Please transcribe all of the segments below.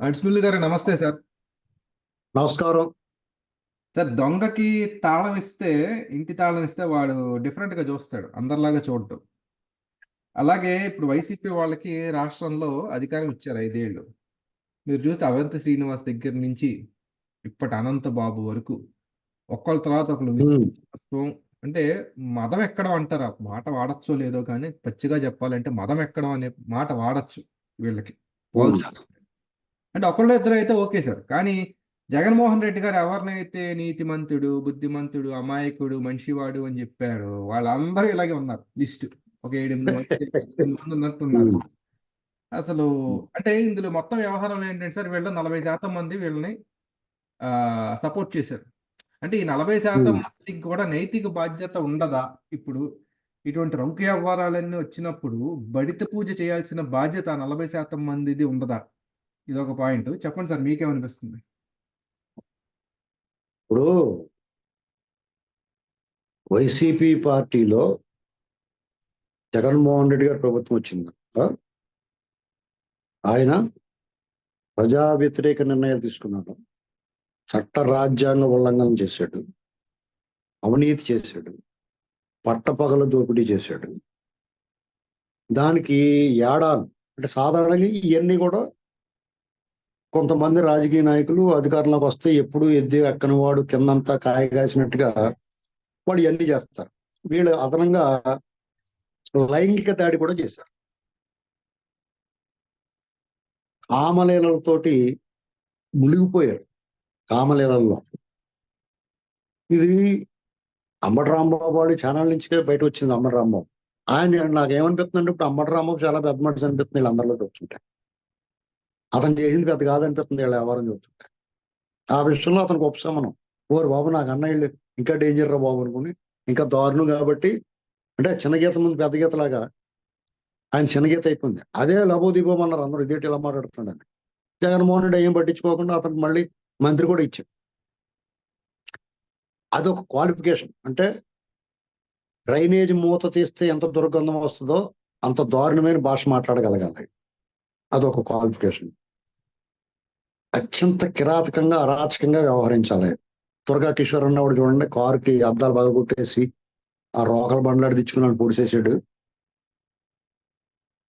అడ్స్మిల్ గారు నమస్తే సార్. నమస్కారం. సార్ దొంగకి తాళం ఇస్తే ఇంటి తాళం ఇస్తే వాడు different గా చూస్తాడు అందరిలాగా చూడటం అలాగే ఇప్పుడు వైసీపీ వాళ్ళకి రాష్ట్రంలో అధికారం ఇచ్చారు ఐదేళ్ళు. మీరు చూస్తే అవంతి శ్రీనివాస్ దగ్గర నుంచి ఇప్పటి అనంత బాబు వరకు ఒక్కళ్ళ తర్వాత ఒకళ్ళు అంటే మదం ఎక్కడం అంటారు. మాట వాడచ్చో లేదో కానీ పచ్చిగా చెప్పాలంటే మదం ఎక్కడం అనే మాట వాడచ్చు వీళ్ళకి. అంటే ఒకళ్ళు ఇద్దరు అయితే ఓకే సార్. కానీ జగన్మోహన్ రెడ్డి గారు ఎవరినైతే నీతిమంతుడు బుద్ధిమంతుడు అమాయకుడు మనిషివాడు అని చెప్పారు వాళ్ళందరూ ఇలాగే ఉన్నారు. లిస్ట్ ఒక ఏడెనిమిది మంది ఎనిమిది మంది ఉన్నట్టున్నారు అసలు అంటే ఇందులో మొత్తం వ్యవహారం ఏంటంటే సార్ వీళ్ళు నలభై శాతం మంది వీళ్ళని సపోర్ట్ చేశారు. అంటే ఈ నలభై శాతం. మందికి కూడా నైతిక బాధ్యత ఉండదా? ఇప్పుడు ఇటువంటి రంకు వ్యవహారాలన్నీ వచ్చినప్పుడు బడిత పూజ చేయాల్సిన బాధ్యత నలభై శాతం మందిది ఉండదా? ఇది ఒక పాయింట్. చెప్పండి సార్ మీకేమనిపిస్తుంది? ఇప్పుడు వైసీపీ పార్టీలో జగన్మోహన్ రెడ్డి గారు ప్రభుత్వం వచ్చింది ఆయన ప్రజా వ్యతిరేక నిర్ణయాలు తీసుకున్నాడు. చట్ట రాజ్యాంగ ఉల్లంఘన చేశాడు. అవినీతి చేశాడు. పట్టపగల దోపిడీ చేశాడు. దానికి ఏడాది అంటే సాధారణంగా ఇవన్నీ కూడా కొంతమంది రాజకీయ నాయకులు అధికారంలోకి వస్తే ఎప్పుడు ఎద్ది ఎక్కని వాడు కిందంతా కాయగాసినట్టుగా వాళ్ళు ఇవన్నీ చేస్తారు. వీళ్ళు అదనంగా లైంగిక దాడి కూడా చేశారు. కామలీలతోటి మునిగిపోయారు. కామలీలల్లో ఇది అంబటి రాంబాబు వాడి ఛానల్ నుంచి బయట వచ్చింది అంబటి రాంబాబు. ఆయన నాకు ఏమనిపిస్తుంది అంటే ఇప్పుడు అంబటి రాంబాబు చాలా పెద్ద మనిషి అనిపిస్తుంది వీళ్ళందరిలో చూస్తుంటే అతను చేసింది పెద్ద కాదనిపిస్తుంది వీళ్ళ వ్యవహారం చూస్తుంటే ఆ విషయంలో అతనికి ఉపశమనం. ఓరు బాబు నాకు అన్నయ్యలు ఇంకా డేంజర్ రా బాబు అనుకుని ఇంకా దారుణం కాబట్టి అంటే చిన్న గీత ముందు పెద్ద గీత లాగా ఆయన చిన్న గీత అయిపోయింది. అదే లబోదీపం అన్నారు అందరూ ఇదేటి ఇలా మాట్లాడుతున్నాడు జగన్మోహన్ రెడ్డి ఏం పట్టించుకోకుండా అతనికి మళ్ళీ మంత్రి కూడా ఇచ్చాడు. అదొక క్వాలిఫికేషన్ అంటే డ్రైనేజ్ మూత తీస్తే ఎంత దుర్గంధం వస్తుందో అంత దారుణమైన భాష మాట్లాడగలగాలి. అదొక క్వాలిఫికేషన్ అత్యంత కిరాతకంగా అరాచకంగా వ్యవహరించాలి. త్వరగా కిషోర్ అన్నవాడు చూడండి కారుకి అద్దాలు బాగా కొట్టేసి ఆ రోకల బండ్లాడి తెచ్చుకున్నాడు పొడిసేసాడు.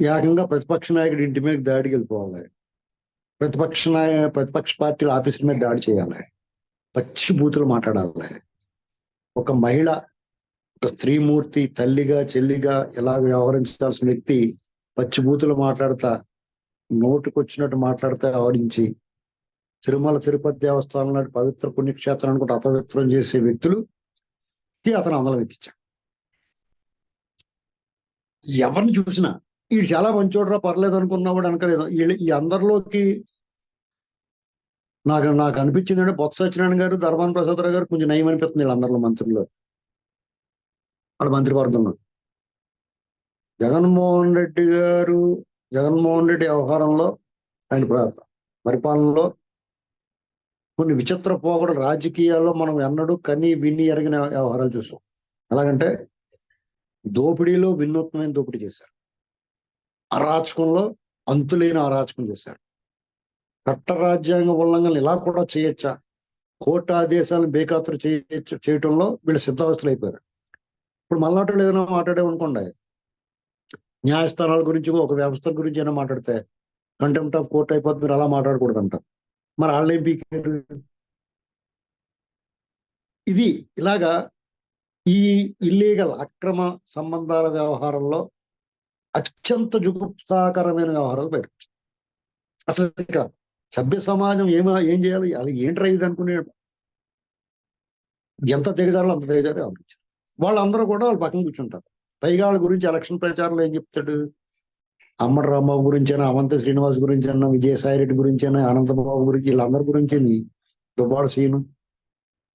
ఏకంగా ప్రతిపక్ష నాయకుడి ఇంటి మీద దాడికి వెళ్ళిపోవాలి. ప్రతిపక్ష నాయ ప్రతిపక్ష పార్టీల ఆఫీసుల మీద దాడి చేయాలి. పచ్చి బూతులు మాట్లాడాలి. ఒక మహిళ ఒక స్త్రీమూర్తి తల్లిగా చెల్లిగా ఎలా వ్యవహరించాల్సిన వ్యక్తి పచ్చి బూతులు మాట్లాడతా నోటుకొచ్చినట్టు మాట్లాడితే ఆవరించి తిరుమల తిరుపతి దేవస్థానం లాంటి పవిత్ర పుణ్యక్షేత్రాన్ని కూడా అపవిత్రం చేసే వ్యక్తులుకి అతను అందలం ఎక్కించాడు. ఎవరిని చూసినా వీడు చాలా మంచోడరా పర్లేదు అనుకున్నవాడు అనకలేదు. వీళ్ళు ఈ అందరిలోకి నాకు నాకు అనిపించింది అంటే బొత్స సత్యనారాయణ గారు ధర్మాన ప్రసాదరావు గారు కొంచెం నయం అనిపిస్తుంది వీళ్ళందరిలో మంత్రుల్లో. వాళ్ళ మంత్రివర్గంలో జగన్మోహన్ రెడ్డి గారు జగన్మోహన్ రెడ్డి వ్యవహారంలో ఆయన పరిపాలనలో కొన్ని విచిత్ర పోకడ రాజకీయాల్లో మనం ఎన్నడూ కని విని ఎరగిన వ్యవహారాలు చూసాం. ఎలాగంటే దోపిడీలో వినూత్నమైన దోపిడీ చేశారు. అరాచకంలో అంతులేని అరాచకం చేశారు. చట్ట రాజ్యాంగ ఉల్లంఘనలు ఇలా కూడా చేయొచ్చా? కోర్టు ఆదేశాలను బేఖాతరు చేయొచ్చు చేయటంలో వీళ్ళు సిద్ధావస్థలు అయిపోయారు ఇప్పుడు మళ్ళాటోళ్ళు ఏదైనా మాట్లాడేమనుకోండి న్యాయస్థానాల గురించి ఒక వ్యవస్థ గురించి అయినా మాట్లాడితే కంటెంప్ట్ ఆఫ్ కోర్ట్ అయిపోతే మీరు అలా మాట్లాడకూడదు అంటారు మరి వాళ్ళేం పీకారు ఇది ఇలాగా ఈ ఇల్లీగల్ అక్రమ సంబంధాల వ్యవహారంలో అత్యంత జుగుప్సాకరమైన వ్యవహారాలు బయట అసలు ఇంకా సభ్య సమాజం ఏమో ఏం చేయాలి? అది ఏంట్రా ఇది అనుకునే ఎంత దిగజారో అంత దిగజారి ఆలోచించారు. వాళ్ళందరూ కూడా వాళ్ళు పక్కన కూర్చుంటారు. పైగా వాళ్ళ గురించి ఎలక్షన్ ప్రచారంలో ఏం చెప్తాడు? అమ్మడి రాంబాబు గురించి అయినా అవంత శ్రీనివాస్ గురించి అయినా విజయసాయి రెడ్డి గురించి అయినా అనంతబాబు గురించి వీళ్ళందరి గురించి దుబ్బాడు సీను.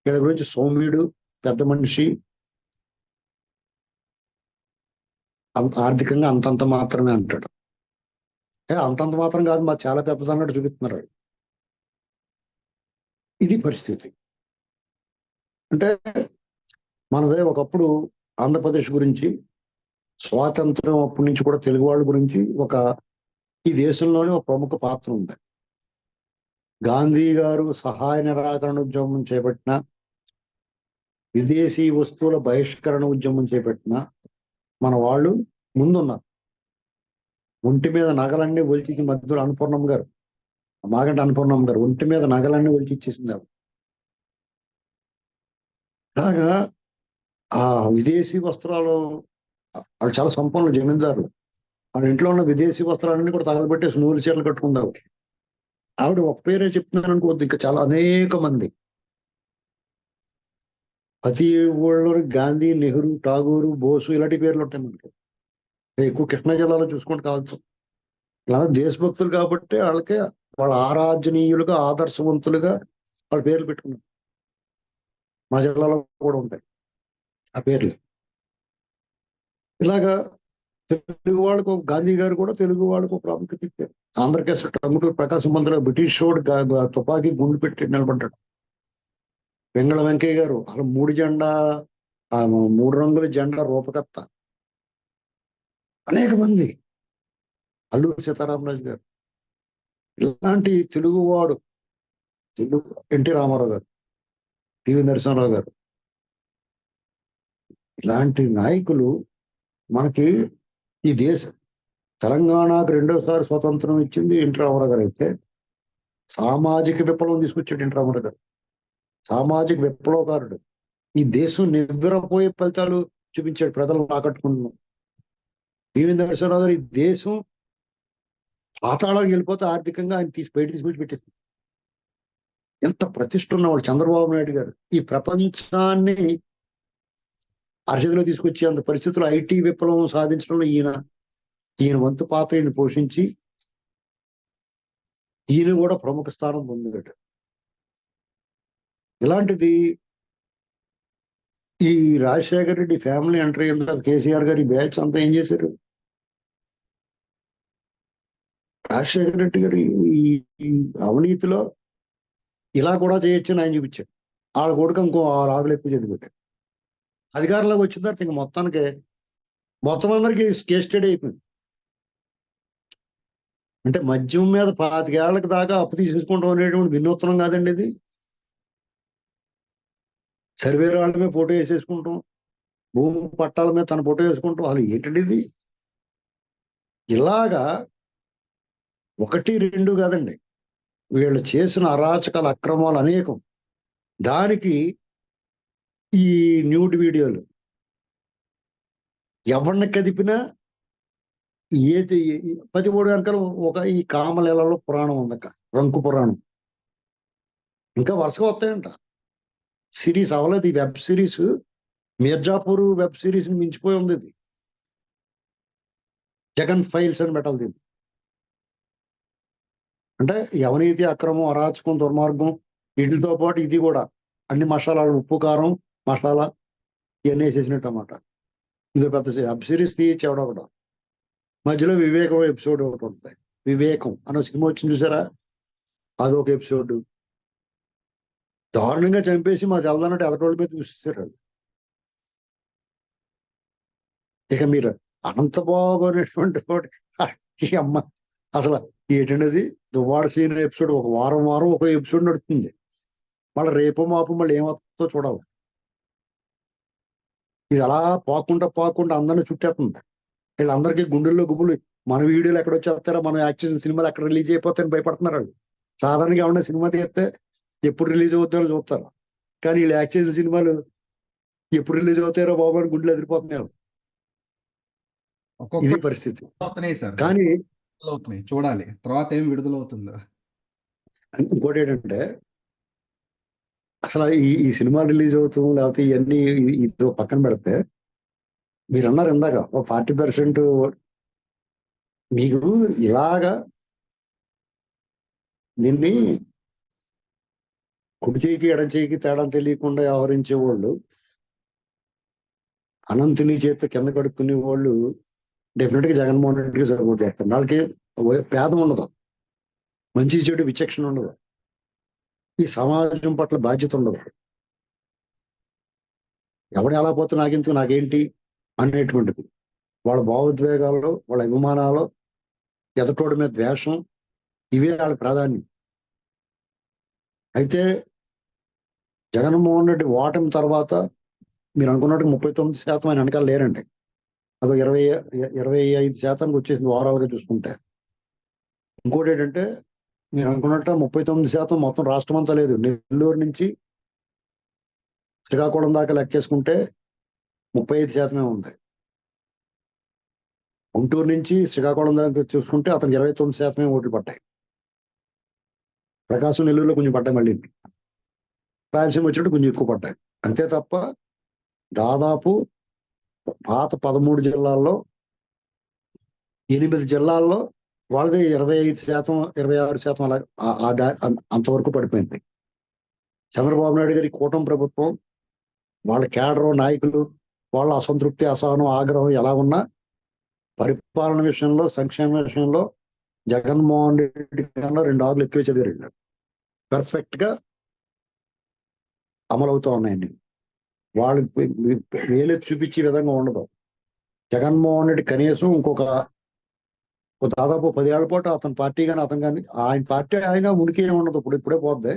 వీళ్ళ గురించి సోమ్యుడు పెద్ద మనిషి. అంత ఆర్థికంగా అంతంత మాత్రమే అంటాడు. అంతంత మాత్రం కాదు మా చాలా పెద్దది అన్నట్టు చూపిస్తున్నారు ఇది పరిస్థితి. అంటే మనదే ఒకప్పుడు ఆంధ్రప్రదేశ్ గురించి స్వాతంత్రం అప్పటి నుంచి కూడా తెలుగు వాళ్ళ గురించి ఒక ఈ దేశంలోనే ఒక ప్రముఖ పాత్ర ఉంది. గాంధీ గారు సహాయ నిరాకరణ ఉద్యమం చేపట్టిన విదేశీ వస్తువుల బహిష్కరణ ఉద్యమం చేపట్టిన మన వాళ్ళు ముందున్నారు. ఒంటి మీద నగలన్నీ ఒలిచి మధ్యలో అన్నపూర్ణం గారు మాగంట అన్నపూర్ణం గారు ఒంటి మీద నగలన్నీ ఒలిచి ఇచ్చేసింది ఆవిడ ఆ విదేశీ వస్త్రాలు వాళ్ళు చాలా సంపన్నులు జమీందారులు. వాళ్ళ ఇంట్లో ఉన్న విదేశీ వస్త్రాలన్నీ కూడా తగలబెట్టేసి నూలు చీరలు కట్టుకుంది ఆవిడ. ఆవిడ ఒక పేరే చెప్తున్నాను అనుకోవద్దు ఇంకా చాలా అనేక మంది. ప్రతి ఊళ్ళో గాంధీ నెహ్రూ ఠాగూరు బోసు ఇలాంటి పేర్లు ఉంటాయి మనకి. ఎక్కువ కృష్ణా జిల్లాలో చూసుకుంటే కావచ్చు. ఇలా దేశభక్తులు కాబట్టి వాళ్ళకి వాళ్ళ ఆరాధనీయులుగా ఆదర్శవంతులుగా వాళ్ళ పేర్లు పెట్టుకున్నారు. మా జిల్లాలో కూడా ఉంటాయి ఆ పేర్లు. ఇలాగా తెలుగు వాళ్ళకు ఒక గాంధీ గారు కూడా తెలుగు వాళ్ళకు ప్రాముఖ్యత ఇచ్చారు. ఆంధ్రకేశ్వర టంగుటూరు ప్రకాశం మంత్రులు బ్రిటిష్ వాడు తుపాకీ గుండు పెట్టి నిలబడ్డాడు. వెంగళ వెంకయ్య గారు అసలు మూడు జెండా మూడు రంగుల జెండా రూపకర్త. అనేక మంది. అల్లూరు సీతారామరాజు గారు. ఇలాంటి తెలుగువాడు తెలుగు ఎన్టీ రామారావు గారు పివి నరసింహరావు గారు. ఇలాంటి నాయకులు మనకి ఈ దేశం తెలంగాణకు రెండోసారి స్వతంత్రం ఇచ్చింది ఎన్టీ రామారావు గారు అయితే సామాజిక విప్లవం తీసుకొచ్చాడు ఎన్టీ రామారావు గారు. సామాజిక విప్లవకారుడు. ఈ దేశం నివ్వెరపోయే ఫలితాలు చూపించాడు ప్రజలను ఆకట్టుకుంటున్నాం పివి నరసింహరావు గారు ఈ దేశం పాతాళానికి వెళ్ళిపోతే ఆర్థికంగా ఆయన తీసి బయట తీసుకొచ్చి పెట్టేసి ఎంత ప్రతిష్ట ఉన్నవాడు చంద్రబాబు నాయుడు గారు. ఈ ప్రపంచాన్ని అరచేతిలో తీసుకొచ్చి అంత పరిస్థితుల్లో ఐటీ విప్లవం సాధించడంలో ఈయన ఈయన వంతు పాత్ర ఈయన పోషించి ఈయన కూడా ప్రముఖ స్థానం పొందాడు ఇలాంటిది ఈ రాజశేఖర రెడ్డి ఫ్యామిలీ ఎంటర్ అయిన తర్వాత కేసీఆర్ గారి బ్యాచ్ అంతా ఏం చేశారు? రాజశేఖర రెడ్డి గారు ఈ- అవినీతిలో ఇలా కూడా చేయొచ్చని ఆయన చూపించాడు. వాళ్ళ కొడుకు ఇంకో ఆరు ఆకులు ఎక్కువ చదివిపెట్టాడు అధికారంలోకి వచ్చిన తర్వాత ఇంక మొత్తానికి మొత్తం అందరికీ కేస్ స్టడీ అయిపోయింది. అంటే మద్యం మీద పాతికేళ్ళకు దాకా అప్పు తీసుకుంటాం అనేటువంటి వినూత్నం కాదండి ఇది. సర్వేర్ వాళ్ళ మీద ఫోటో వేసేసుకుంటాం. భూమి పట్టాల మీద తన ఫోటో వేసుకుంటాం. అసలు ఏంటండి ఇది? ఇలాగా ఒకటి రెండు కాదండి. వీళ్ళు చేసిన అరాచకాల అక్రమాలు అనేకం. దానికి ఈ న్యూడ్ వీడియోలు. ఎవరిని కదిపినా ఏ పది మూడు ఒక ఈ కామలీలలో పురాణం ఉందక్క రంకు పురాణం. ఇంకా వరుసగా వస్తాయంట. సిరీస్ అవ్వలేదు. ఈ వెబ్ సిరీస్ మిర్జాపూర్ వెబ్ సిరీస్ని మించిపోయి ఉంది ఇది. జగన్ ఫైల్స్ అని పెట్టాలి దీన్ని. అంటే ఎవరైతే అక్రమం అరాచకం దుర్మార్గం వీటితో పాటు ఇది కూడా. అన్ని మసాలాలు ఉప్పు కారం మసాలా ఇవన్నీ వేసేసినట్టు అన్నమాట ఇది పెద్ద వెబ్ సిరీస్ తీయచ్చేవడం ఒకటి మధ్యలో వివేకం ఎపిసోడ్ ఒకటి ఉంటుంది. వివేకం అనే సినిమా వచ్చింది చూసారా? అదొక ఎపిసోడ్. దారుణంగా చంపేసి మా తెల్లదన్నట్టు ఎదటోళ్ళ మీద చూసేసారు ఇక మీరు అనంత బాగోనటువంటి వాడు, అమ్మ. అసలు ఏంటండి దువ్వాడ సీన్ ఎపిసోడ్ ఒక వారం వారం ఒక ఎపిసోడ్ నడుస్తుంది మళ్ళీ రేపు మాపు మళ్ళీ ఏమవుతుందో చూడాలి. ఇది అలా పాకుండా పాకుండా అందరిని చుట్టేస్తుంది. వీళ్ళందరికీ గుండెల్లో గుబులు. మన వీడియోలు ఎక్కడ వచ్చేస్తారో మనం యాక్ట్ చేసిన సినిమాలు ఎక్కడ రిలీజ్ అయిపోతాయని భయపడుతున్నారు వాళ్ళు. సాధారణంగా ఏమన్నా సినిమా తీస్తే ఎప్పుడు రిలీజ్ అవుతారో చూస్తారు. కానీ వీళ్ళు యాక్ట్ చేసిన సినిమాలు ఎప్పుడు రిలీజ్ అవుతారో బాబు అని గుండెలు ఎదిరిపోతున్నాయి ఇది ఒక్కొక్క పరిస్థితి. కానీ చూడాలి. తర్వాత ఏం విడుదల అవుతుందో ఇంకోటి ఏంటంటే అసలు ఈ ఈ సినిమా రిలీజ్ అవుతాం లేకపోతే ఇవన్నీ ఇది పక్కన పెడితే మీరు అన్నారు ఇందాక ఒక ఫార్టీ పర్సెంట్ మీకు ఇలాగా దీన్ని కుడి చేయికి ఎడ చేయికి తేడా తెలియకుండా వ్యవహరించే వాళ్ళు అనంతుని చేత కింద కడుక్కునే వాళ్ళు డెఫినెట్గా జగన్మోహన్ రెడ్డికి సపోర్ట్ చేస్తారు. వాళ్ళకి పేదం ఉండదు. మంచి చెడు విచక్షణ ఉండదు. ఈ సమాజం పట్ల బాధ్యత ఉండదు. ఎవడు ఎలా పోతే నాకెందుకు నాకేంటి అనేటువంటిది. వాళ్ళ భావోద్వేగాల్లో వాళ్ళ అభిమానాలు ఎదటోడి మీద ద్వేషం ఇవే వాళ్ళ ప్రాధాన్యం. అయితే జగన్మోహన్ రెడ్డి ఓటమి తర్వాత మీరు అనుకున్నట్టు ముప్పై తొమ్మిది శాతం ఆయన వెనకాల లేరండి. అదో ఇరవై ఇరవై ఐదు శాతానికి వచ్చేసింది ఓవరాల్గా చూసుకుంటే. ఇంకోటి ఏంటంటే మీరు అనుకున్నట్టు ముప్పై తొమ్మిది శాతం మొత్తం రాష్ట్రం అంతా లేదు. నెల్లూరు నుంచి శ్రీకాకుళం దాకా లెక్కేసుకుంటే ముప్పై ఐదు శాతమే ఉంది. గుంటూరు నుంచి శ్రీకాకుళం దాకా చూసుకుంటే అతనికి ఇరవై తొమ్మిది శాతమే ఓట్లు పడ్డాయి. ప్రకాశం నెల్లూరులో కొంచెం పడ్డాయి మళ్ళీ. రాయలసీమ వచ్చినట్టు కొంచెం ఎక్కువ పడ్డాయి. అంతే తప్ప దాదాపు పాత పదమూడు జిల్లాల్లో ఎనిమిది జిల్లాల్లో వాళ్ళది ఇరవై ఐదు శాతం ఇరవై ఆరు శాతం అలా అంతవరకు పడిపోయింది. చంద్రబాబు నాయుడు గారి కూటమి ప్రభుత్వం వాళ్ళ కేడరు నాయకులు వాళ్ళ అసంతృప్తి అసహనం ఆగ్రహం ఎలా ఉన్నా పరిపాలన విషయంలో సంక్షేమ విషయంలో జగన్మోహన్ రెడ్డి కన్నా రెండు ఆకులు ఎక్కువ చదివారు పర్ఫెక్ట్గా అమలవుతూ ఉన్నాయండి. వాళ్ళు వేలెత్తి చూపించే విధంగా ఉండదు. జగన్మోహన్ రెడ్డి కనీసం ఇంకొక దాదాపు పదేళ్ళ పాటు అతని పార్టీ కానీ అతను కానీ ఆయన పార్టీ ఆయన ఉనికి ఉండదు. ఇప్పుడు ఇప్పుడే పోద్ది.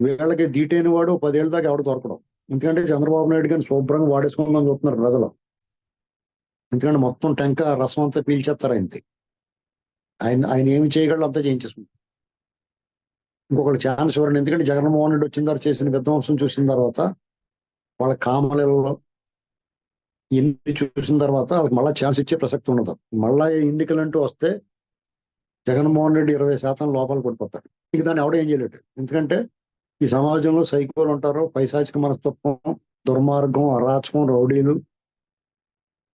వీళ్ళకి దీటైన వాడు పదేళ్ళ దాకా ఎవడు దొరకడం. ఎందుకంటే చంద్రబాబు నాయుడు కానీ శుభ్రంగా వాడేసుకుందాం చూస్తున్నారు ప్రజలు. ఎందుకంటే మొత్తం టెంక రసం అంతా పీల్చేస్తారు ఆయనది. ఆయన ఆయన ఏమి చేయగలరు అంతా చేయించేసుకుంటారు. ఇంకొకళ్ళు ఛాన్స్ ఇవ్వండి ఎందుకంటే జగన్మోహన్ రెడ్డి వచ్చిన తర్వాత చేసిన విధ్వంసం చూసిన తర్వాత వాళ్ళ కామలలో ఎన్ని చూసిన తర్వాత వాళ్ళకి మళ్ళీ ఛాన్స్ ఇచ్చే ప్రసక్తి ఉండదు. మళ్ళా ఎన్నికలు అంటూ వస్తే జగన్మోహన్ రెడ్డి ఇరవై శాతం లోపల పడిపోతాడు. ఇంక దాన్ని ఎవడో ఏం చేయలేడు. ఎందుకంటే ఈ సమాజంలో సైకోలు ఉంటారు పైశాచిక మనస్తత్వం దుర్మార్గం అరాచకం రౌడీలు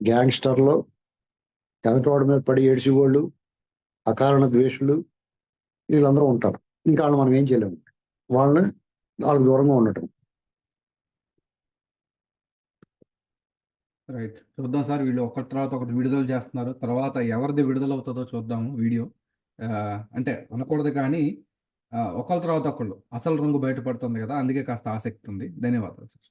గ్యాంగ్స్టర్లు ఎదటివాడి మీద పడి ఏడ్చేవాళ్ళు అకారణ ద్వేషులు వీళ్ళందరూ ఉంటారు. ఇంకా వాళ్ళు మనం ఏం చేయలేము. వాళ్ళని వాళ్ళకి దూరంగా ఉండటం. రైట్. చూద్దాం సార్. వీళ్ళు ఒకటి తర్వాత ఒకటి విడుదల చేస్తున్నారు. తర్వాత ఎవరిది విడుదల అవుతుందో చూద్దాము వీడియో అంటే అనకూడదు కానీ ఒకళ్ళ తర్వాత ఒకళ్ళు. అసలు రంగు బయటపడుతుంది కదా అందుకే కాస్త ఆసక్తి ఉంది. ధన్యవాదాలు సార్.